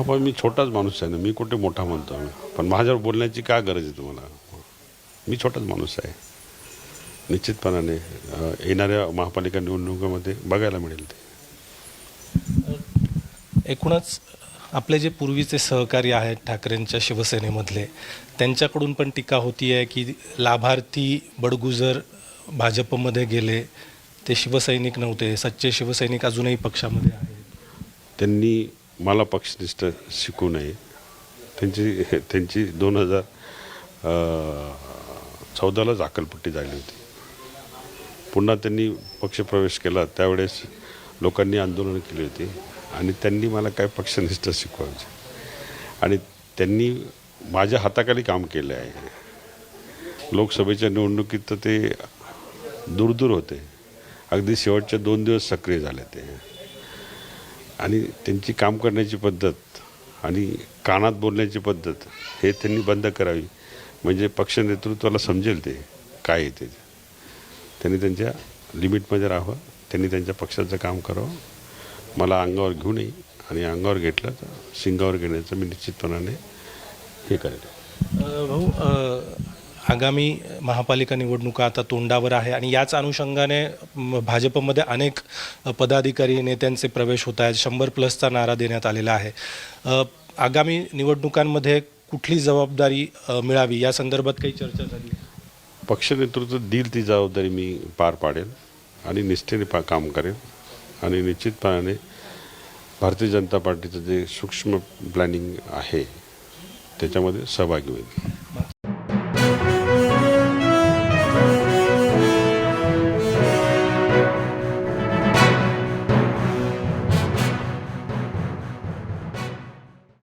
हा पण मी छोटाच माणूस आहे ना मी कुठे मोठा म्हणतो पण माझ्यावर बोलण्याची काय गरज आहे तुम्हाला? मी छोटाच माणूस आहे. निश्चितपणाने येणाऱ्या महापालिका निवडणुकीमध्ये बघायला मिळेल ते. एकूणच आपले जे पूर्वीचे सहकारी आहेत ठाकरेंच्या शिवसेनेमधले त्यांच्याकडून पण टीका होती आहे की लाभार्थी बडगुजर भाजपमध्ये गेले ते शिवसैनिक नव्हते सच्चे शिवसैनिक अजूनही पक्षामध्ये आहेत. त्यांनी मला पक्षनिष्ठ शिकू नये. त्यांची त्यांची दोन हजार चौदालाच अकलपट्टी झाली होती. पुन्हा त्यांनी पक्षप्रवेश केला. त्यावेळेस लोकांनी आंदोलन केली होती आणि त्यांनी मला काय पक्षनिष्ठ शिकवायचे. आणि त्यांनी माझ्या हाताखाली काम केलं आहे. लोकसभेच्या निवडणुकीत तर ते दूरदूर होते. अगदी शेवटचे दोन दिवस सक्रिय झाले ते. आणि त्यांची काम करण्याची पद्धत आणि कानात बोलण्याची पद्धत हे त्यांनी बंद करावी. म्हणजे पक्ष नेतृत्वाला समजेल ते काय येते त्यांनी त्यांच्या लिमिटमध्ये राहावं. त्यांनी त्यांच्या पक्षाचं काम करावं. मला अंगावर घेऊ नये आणि अंगावर घेतलं तर शिंगावर घेण्याचं मी निश्चितपणाने हे करेल भाऊ आगामी महापालिका निवडणुका आता तोंडावर आहे आणि याच अनुषंगाने भाजपमध्ये अनेक पदाधिकारी नेत्यांचे प्रवेश होत आहेत. शंभर प्लसचा नारा देण्यात आलेला आहे. आगामी निवडणुकांमध्ये कुठली जबाबदारी मिळावी? या संदर्भात काही चर्चा झाली. पक्ष नेतृत्व देईल ती जबाबदारी मी पार पाडेल आणि निष्ठेने पा काम करेल आणि निश्चितपणाने भारतीय जनता पार्टीचं जे सूक्ष्म प्लॅनिंग आहे त्याच्यामध्ये सहभागी होईल.